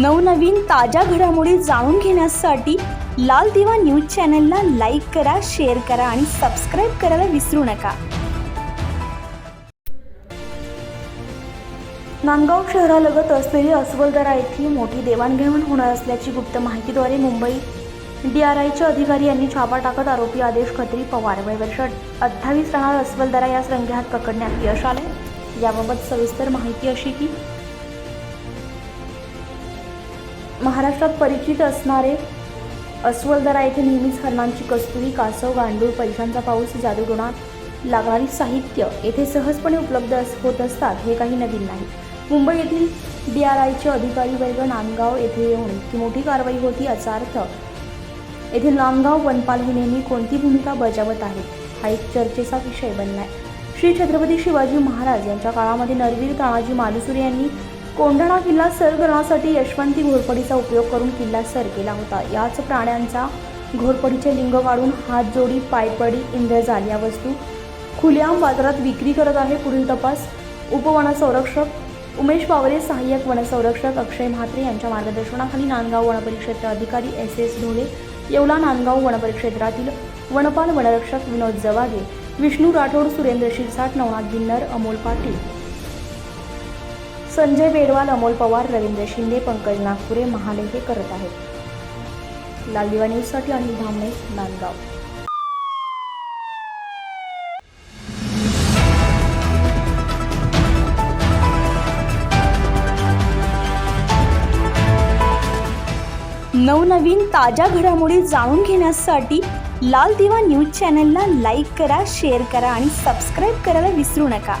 नवनवीन ताज्या घडामोडी जाणून घेण्यासाठी लाल दिवा न्यूज चॅनलला लाईक करा शेअर करा आणि सबस्क्राईब करायला विसरू नका. नांदगाव शहरालगत असलेली अस्वलदरा येथे मोठी देवाणघेवाण होणार असल्याची गुप्त माहितीद्वारे मुंबई डी आर आयचे अधिकारी यांनी छापा टाकत आरोपी आदेश खत्री पवार. वय वर्ष अठ्ठावीस राहणार अस्वलदरा यास रंगेहात पकडण्यात यश आले याबाबत सविस्तर माहिती अशी की महाराष्ट्रात परिचित असणारे अस्वलदरा येथे नेहमीच हरणांची कस्तुरी कासव गांडूळ पैशांचा पाऊस जादूगुणात लागणारी साहित्य येथे सहजपणे उपलब्ध अस होत असतात हे काही नवीन नाही. मुंबई येथील डी आर आयचे अधिकारी वर्ग नांदगाव येथे येऊन इतकी मोठी कारवाई होती याचा अर्थ येथे नांदगाव वनपाल हे नेहमी कोणती भूमिका बजावत आहेत हा एक चर्चेचा विषय बनलाय. श्री छत्रपती शिवाजी महाराज यांच्या काळामध्ये नरवीर तानाजी मालुसरे यांनी कोंढणा किल्ला सर करण्यासाठी यशवंती घोरपडीचा उपयोग करून किल्ला सर केला होता. याच प्राण्यांचा घोरपडीचे लिंग काढून हातजोडी पायपडी इंद्रजाल या वस्तू. खुल्याम बाजारात विक्री करत आहे पुढील तपास. उपवनसंरक्षक उमेश पावरे सहाय्यक वनसंरक्षक अक्षय म्हात्रे यांच्या मार्गदर्शनाखाली नांदगाव वनपरिक्षेत्र अधिकारी एस एस ढोले येवला नांदगाव वनपरिक्षेत्रातील वनपाल वनरक्षक विनोद जवागे विष्णू राठोड सुरेंद्र शिरसाट नवनाथ गिन्नर अमोल पाटील संजय बेडवाल अमोल पवार रवींद्र शिंदे पंकज नागपुरे महाले हे करत आहेत. लाल दिवा न्यूजसाठी अनिल धामणे नांदगाव. नवनवीन ताज्या घडामोडी जाणून घेण्यासाठी लाल दिवा न्यूज चॅनलला लाईक करा शेअर करा आणि सबस्क्राईब करायला विसरू नका.